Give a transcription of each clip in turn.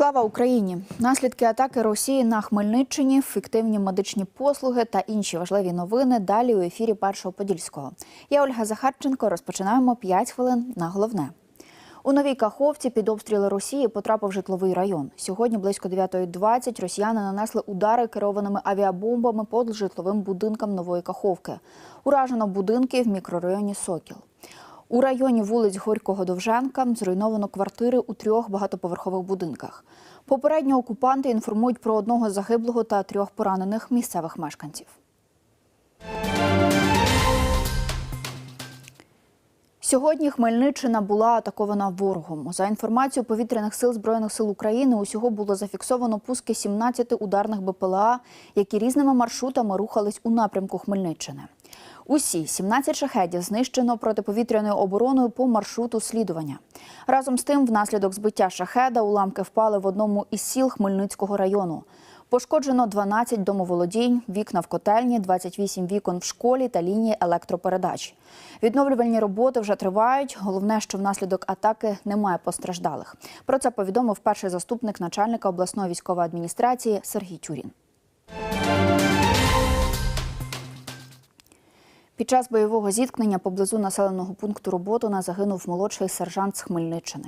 Слава Україні! Наслідки атаки Росії на Хмельниччині, фіктивні медичні послуги та інші важливі новини. Далі у ефірі Першого Подільського. Я Ольга Захарченко. Розпочинаємо 5 хвилин на головне. У новій Каховці під обстріли Росії потрапив житловий район. Сьогодні близько 9.20 росіяни нанесли удари керованими авіабомбами по житловим будинкам нової Каховки. Уражено будинки в мікрорайоні Сокіл. У районі вулиць Горького Довженка зруйновано квартири у трьох багатоповерхових будинках. Попередньо окупанти інформують про одного загиблого та трьох поранених місцевих мешканців. Сьогодні Хмельниччина була атакована ворогом. За інформацією повітряних сил збройних сил України, усього було зафіксовано пуски 17 ударних БПЛА, які різними маршрутами рухались у напрямку Хмельниччини. Усі 17 шахедів знищено протиповітряною обороною по маршруту слідування. Разом з тим, внаслідок збиття шахеда уламки впали в одному із сіл Хмельницького району. Пошкоджено 12 домоволодінь, вікна в котельні, 28 вікон в школі та лінії електропередач. Відновлювальні роботи вже тривають. Головне, що внаслідок атаки немає постраждалих. Про це повідомив перший заступник начальника обласної військової адміністрації Сергій Тюрін. Під час бойового зіткнення поблизу населеного пункту Роботина загинув молодший сержант з Хмельниччини.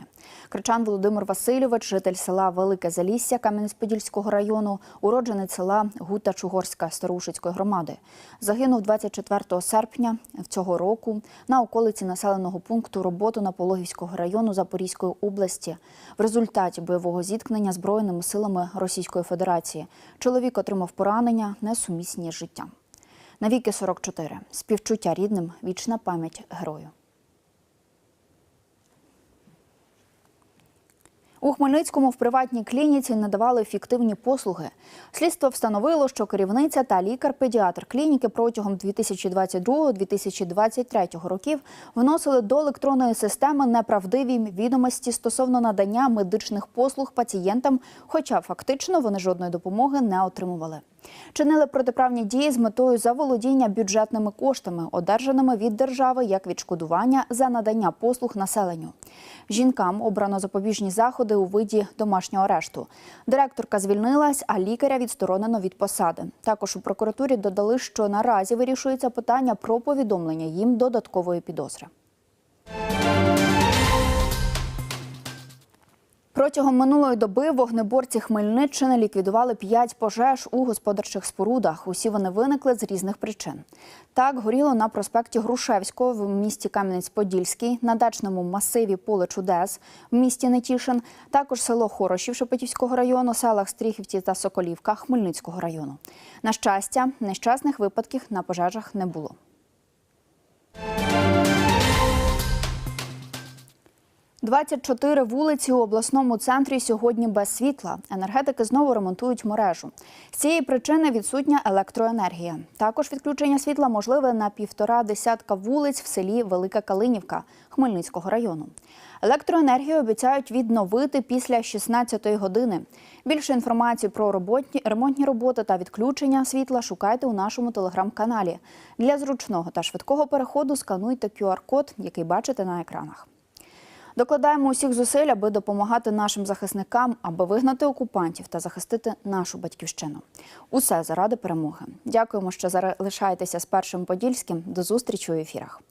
Кричан Володимир Васильович, житель села Велике Залісся Кам'янець-Подільського району, уродженець села Гута Чугорська Старушицької громади. Загинув 24 серпня цього року на околиці населеного пункту Роботина Пологівського району Запорізької області. В результаті бойового зіткнення збройними силами Російської Федерації чоловік отримав поранення несумісні з життям. Навіки 44. Співчуття рідним, вічна пам'ять герою. У Хмельницькому в приватній клініці надавали фіктивні послуги. Слідство встановило, що керівниця та лікар-педіатр клініки протягом 2022-2023 років вносили до електронної системи неправдиві відомості стосовно надання медичних послуг пацієнтам, хоча фактично вони жодної допомоги не отримували. Чинили протиправні дії з метою заволодіння бюджетними коштами, одержаними від держави як відшкодування за надання послуг населенню. Жінкам обрано запобіжні заходи у виді домашнього арешту. Директорка звільнилась, а лікаря відсторонено від посади. Також у прокуратурі додали, що наразі вирішується питання про повідомлення їм додаткової підозри. Протягом минулої доби вогнеборці Хмельниччини ліквідували п'ять пожеж у господарчих спорудах. Усі вони виникли з різних причин. Так горіло на проспекті Грушевського в місті Кам'янець-Подільський, на дачному масиві Поле Чудес в місті Нетішин, також село Хорошів Шепетівського району, селах Стріхівці та Соколівка Хмельницького району. На щастя, нещасних випадків на пожежах не було. Двадцять чотири вулиці у обласному центрі сьогодні без світла. Енергетики знову ремонтують мережу. З цієї причини відсутня електроенергія. Також відключення світла можливе на півтора десятка вулиць в селі Велика Калинівка Хмельницького району. Електроенергію обіцяють відновити після 16-ї години. Більше інформації про роботні, ремонтні роботи та відключення світла шукайте у нашому телеграм-каналі. Для зручного та швидкого переходу скануйте QR-код, який бачите на екранах. Докладаємо усіх зусиль, аби допомагати нашим захисникам, аби вигнати окупантів та захистити нашу батьківщину. Усе заради перемоги. Дякуємо, що залишаєтеся з першим подільським. До зустрічі у ефірах.